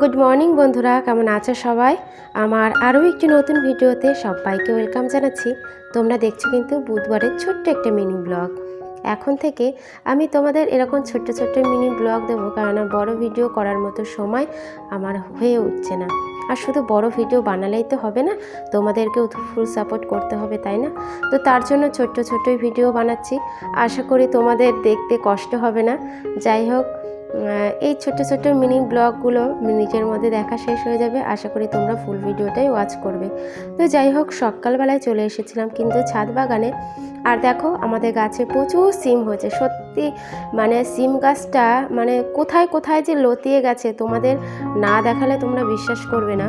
Good morning বন্ধুরা। কেমন আছো সবাই? আমার আরও একটি নতুন ভিডিওতে সবাইকে ওয়েলকাম জানাচ্ছি। তোমরা দেখছ কিন্তু বুধবারের ছোট্ট একটা মিনি ব্লগ। এখন থেকে আমি তোমাদের এরকম ছোট্ট ছোট্ট মিনি ব্লগ দেবো, কারণ বড় ভিডিও করার মতো সময় আমার হয়ে উঠছে না। আর শুধু বড় ভিডিও বানালেই তো হবে না, তোমাদেরকেও তো ফুল সাপোর্ট করতে হবে, তাই না? তো তার জন্য ছোট্ট ছোট্টই ভিডিও বানাচ্ছি। আশা করি তোমাদের দেখতে কষ্ট হবে না। যাই হোক এই ছোট্ট ছোট্ট মিনি ব্লগগুলো মিনিটের মধ্যে দেখা শেষ হয়ে যাবে। আশা করি তোমরা ফুল ভিডিওটাই ওয়াচ করবে। তো যাই হোক, সকালবেলায় চলে এসেছিলাম কিন্তু ছাদ বাগানে। আর দেখো, আমাদের গাছে প্রচুর সিম হয়েছে। সত্যি মানে সিম গাছটা মানে কোথায় কোথায় যে লতিয়ে গেছে, তোমাদের না দেখালে তোমরা বিশ্বাস করবে না।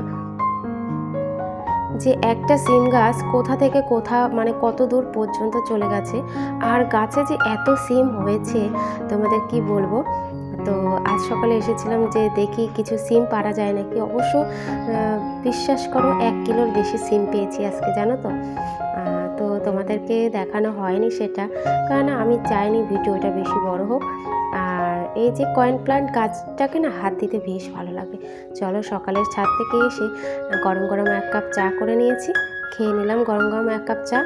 যে একটা সিম গাছ কোথা থেকে কোথা মানে কত দূর পর্যন্ত চলে গেছে। আর গাছে যে এত সিম হয়েছে, তোমাদের কি বলব? তো আজ সকালে এসেছিলাম যে দেখি কিছু সিম পারা যায় নাকি। অবশ্য বিশ্বাস করো এক কিলোর বেশি সিম পেয়েছি আজকে, জানো তো? তো তোমাদেরকে দেখানো হয়নি সেটা, কারণ আমি চাইনি ভিডিওটা বেশি বড় হোক। আর এই যে কয়েন প্লান্ট গাছটাকে না হাত দিতে বেশ ভালো লাগে। চলো সকালের ছাদ থেকে এসে গরম গরম এক কাপ চা করে নিয়েছি, খেয়ে নিলাম গরম গরম এক কাপ চা।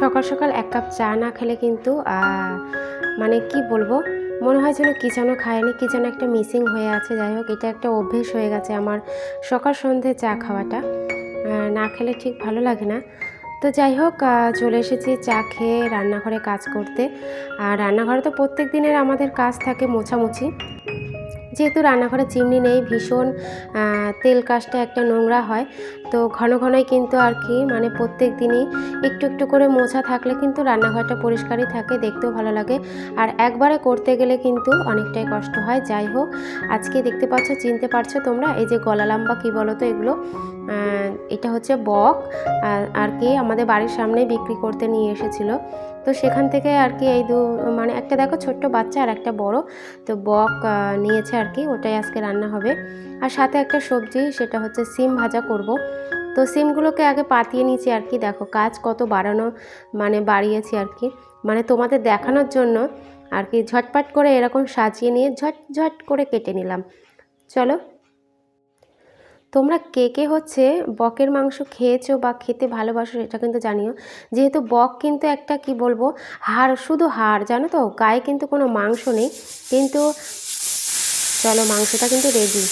সকাল সকাল এক কাপ চা না খেলে কিন্তু মানে কি বলব? মনে হয় যেন কী যেন খায়নি, কী যেন একটা মিসিং হয়ে আছে। যাই হোক, এটা একটা অভ্যেস হয়ে গেছে আমার সকাল সন্ধে চা খাওয়াটা। না খেলে ঠিক ভালো লাগে না। তো যাই হোক চলে এসেছি চা খেয়ে রান্নাঘরে কাজ করতে। আর রান্নাঘরে তো প্রত্যেক দিনের আমাদের কাজ থাকে মোছামুছি। যেহেতু রান্নাঘরে চিমনি নেই, ভীষণ তেল কাজটা একটা নোংরা হয়, তো ঘন ঘনই কিন্তু আর কি মানে প্রত্যেক দিনই একটু একটু করে মোছা থাকলে কিন্তু রান্নাঘরটা পরিষ্কারই থাকে, দেখতেও ভালো লাগে। আর একবারে করতে গেলে কিন্তু অনেকটাই কষ্ট হয়, যাই হোক, আজকে দেখতে পাচ্ছ, চিনতে পারছ তোমরা, এই যে গলা লম্বা কী বলো তো এগুলো এটা হচ্ছে বক, আর- কি আমাদের বাড়ির সামনে বিক্রি করতে নিয়ে এসেছিল। তো সেখান থেকে আর কি এই দু মানে একটা দেখো ছোট্ট বাচ্চা আর একটা বড়। তো বক নিয়েছে আর কি, ওটাই আজকে রান্না হবে। আর সাথে একটা সবজি, সেটা হচ্ছে সিম ভাজা করব। তো সিমগুলোকে আগে পাতিয়ে নিয়েছি আর কি, দেখো কাজ কত বাড়ানো মানে বাড়িয়েছি আর কি। মানে তোমাদের দেখানোর জন্য আর কি ঝটপট করে এরকম সাজিয়ে নিয়ে ঝট ঝট করে কেটে নিলাম। চলো তোমরা কে কে হচ্ছে বকের মাংস খেয়েছো বা খেতে ভালোবাসো এটা কিন্তু জানিও। যেহেতু বক কিন্তু একটা কি বলব, হাড়, শুধু হাড়, জানো তো? গায়ে কিন্তু কোনো মাংস নেই। কিন্তু চলো মাংসটা কিন্তু রেডি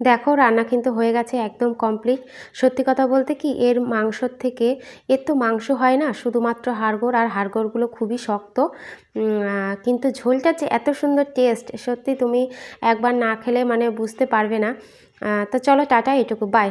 দেখো, রান্না কিন্তু হয়ে গেছে একদম কমপ্লিট সত্যি কথা বলতে কি, এর মাংসর থেকে, এর তো মাংস হয় না, শুধুমাত্র হাড়গোড়, আর হাড়গোড়গুলো খুবই শক্ত। কিন্তু ঝোলটা যে এত সুন্দর টেস্ট সত্যি তুমি একবার না খেলে মানে বুঝতে পারবে না। তো চলো, টাটা, এটুকু বাই